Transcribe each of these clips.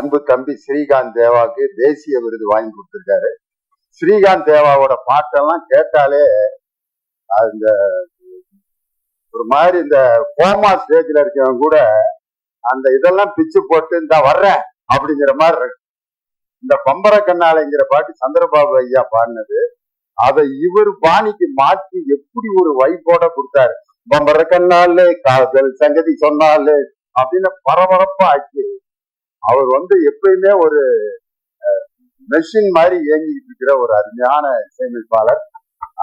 அன்பு தம்பி ஸ்ரீகாந்த் தேவாவுக்கு தேசிய விருது வாங்கி கொடுத்துருக்காரு. ஸ்ரீகாந்த் தேவாவோட பாட்டெல்லாம் கேட்டாலே அந்த ஒரு மாதிரி இந்த கோமா ஸ்டேஜ்ல இருக்கவங்க கூட அந்த இதெல்லாம் பிச்சு போட்டு இந்த வர்றேன் அப்படிங்கிற மாதிரி இருக்கு. இந்த பம்பர கண்ணாலைங்கிற பாட்டு சந்திரபாபு ஐயா பாடினது. அதை இவர் பாணிக்கு மாற்றி எப்படி ஒரு வைப்போட கொடுத்தாரு? பம்பர கண்ணாலே காதல் சங்கதி சொன்னாலே அப்படின்னு பரபரப்பா ஆக்கி அவர் வந்து எப்பயுமே ஒரு மெஷின் மாதிரி இயங்கிட்டு இருக்கிற ஒரு அருமையான இசையமைப்பாளர்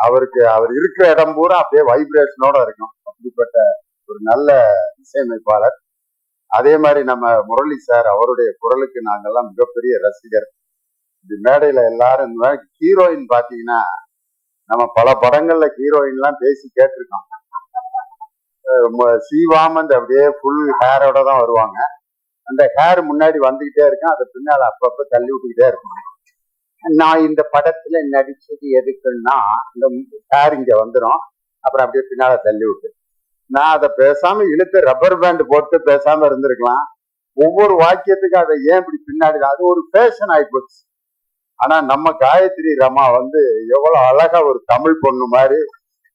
அவருக்கு அவர் இருக்கிற இடம் பூரா அப்படியே வைப்ரேஷனோட இருக்கும். அப்படிப்பட்ட ஒரு நல்ல இசையமைப்பாளர் அதே மாதிரி நம்ம முரளி சார் அவருடைய குரலுக்கு நாங்கெல்லாம் மிகப்பெரிய ரசிகர். இது மேடையில எல்லாரும் இந்த மாதிரி ஹீரோயின் பாத்தீங்கன்னா நம்ம பல படங்கள்ல ஹீரோயின்லாம் பேசி கேட்டிருக்கோம். சீவாமந்த் அப்படியே ஃபுல் ஹேரோட தான் வருவாங்க. அந்த ஹேர் முன்னாடி வந்துகிட்டே இருக்கும். அதை பின்னால் அப்பப்ப தள்ளி விட்டுக்கிட்டே இருக்கும். நான் இந்த படத்துல நடிச்சது எதுக்குன்னா இந்த ஹேர் இங்க வந்துடும் அப்புறம் அப்படியே பின்னால தள்ளி விட்டு. நான் அதை பேசாம இழுத்து ரப்பர் பேண்ட் போட்டு பேசாம இருந்திருக்கலாம். ஒவ்வொரு வாக்கியத்துக்கும் அதை ஏன் இப்படி பின்னாடி அது ஒரு ஃபேஷன் ஆயிப்போச்சு ஆனா நம்ம காயத்ரி ரமா வந்து எவ்வளவு அழகா ஒரு தமிழ் பொண்ணு மாதிரி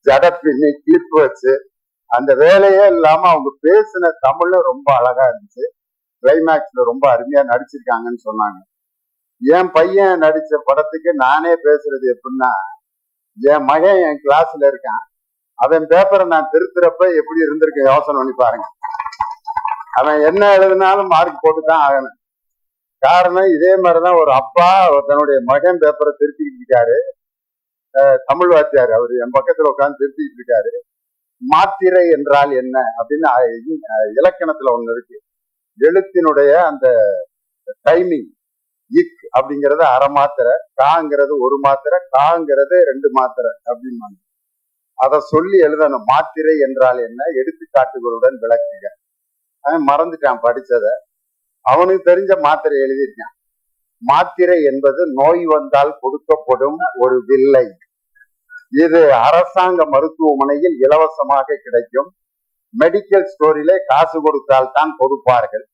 ஜட பின்னி கிளிப்பு வச்சு அந்த வேலையே இல்லாம அவங்க பேசின தமிழ்ல ரொம்ப அழகா இருந்துச்சு. கிளைமேக்ஸ்ல ரொம்ப அருமையா நடிச்சிருக்காங்கன்னு சொன்னாங்க. என் பையன் நடிச்ச படத்துக்கு நானே பேசுறது எப்படின்னா என் மகன் என் கிளாஸ்ல இருக்கான். அவன் பேப்பரை நான் திருத்துறப்ப எப்படி இருந்திருக்கேன் யோசனை பண்ணி பாருங்க. அவன் என்ன எழுதினாலும் மார்க் போட்டு தான் ஆகணும். காரணம் இதே மாதிரிதான் ஒரு அப்பா அவர் தன்னுடைய மகன் பேப்பரை திருத்திக்கிட்டு இருக்காரு. தமிழ் வாத்தியார் அவர் என் பக்கத்துல உட்கார்ந்து திருத்திக்கிட்டு இருக்காரு. மாத்திரை என்றால் என்ன அப்படின்னு இலக்கணத்துல ஒண்ணு இருக்கு. எழுத்தினுடைய அந்த டைமிங் இக் அப்படிங்கறது அரை மாத்திரை காங்கிறது ஒரு மாத்திரை காங்கிறது ரெண்டு மாத்திரை அப்படின்னு அதை சொல்லி எழுதணும். மாத்திரை என்றால் என்ன? எடுத்துக்காட்டுகளுடன் விளக்குங்க அவன் மறந்துட்டான் படிச்சத. அவனுக்கு தெரிஞ்ச மாத்திரை எழுதியிருக்கான். மாத்திரை என்பது நோய் வந்தால் கொடுக்கப்படும் ஒரு வில்லை. இது அரசாங்க மருத்துவமனையில் இலவசமாக கிடைக்கும். மெடிக்கல் ஸ்டோரிலே காசு கொடுத்தால் தான் கொடுப்பார்கள்.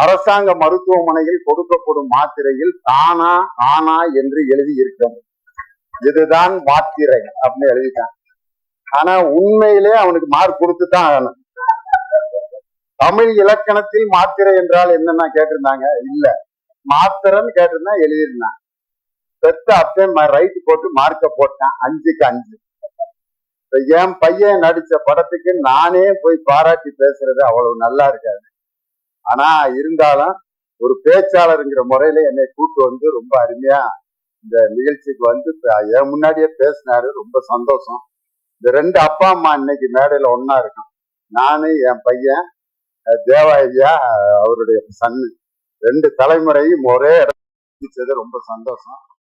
அரசாங்க மருத்துவமனையில் கொடுக்கப்படும் மாத்திரையில் தானா ஆனா என்று எழுதி இருக்கும் இதுதான் மாத்திரை அப்படின்னு எழுதிட்டான் ஆனா உண்மையிலே அவனுக்கு மார்க் கொடுத்து தான் ஆகணும். தமிழ் இலக்கணத்தில் மாத்திரை என்றால் என்னன்னா கேட்டிருந்தாங்க? இல்ல. மாத்திரன்னு கேட்டிருந்தா எழுதியிருந்தான். பெத்த அப்பே ரைட் போட்டு மார்க்க போட்டான். அஞ்சுக்கு அஞ்சு. என் பையன் நடிச்ச படத்துக்கு நானே போய் பாராட்டி பேசுறது அவ்வளவு நல்லா இருக்காது. ஆனா இருந்தாலும் ஒரு பேச்சாளருங்கிற முறையில என்னை கூட்டு வந்து ரொம்ப அருமையா இந்த நிகழ்ச்சிக்கு வந்து என் முன்னாடியே பேசினாரு ரொம்ப சந்தோஷம். இந்த ரெண்டு அப்பா அம்மா இன்னைக்கு மேடையில ஒன்னா இருக்கும் நானு என் பையன் தேவாயா ஐயா அவருடைய சன்னு ரெண்டு தலைமுறையும் ஒரே இடத்துல ரொம்ப சந்தோஷம்.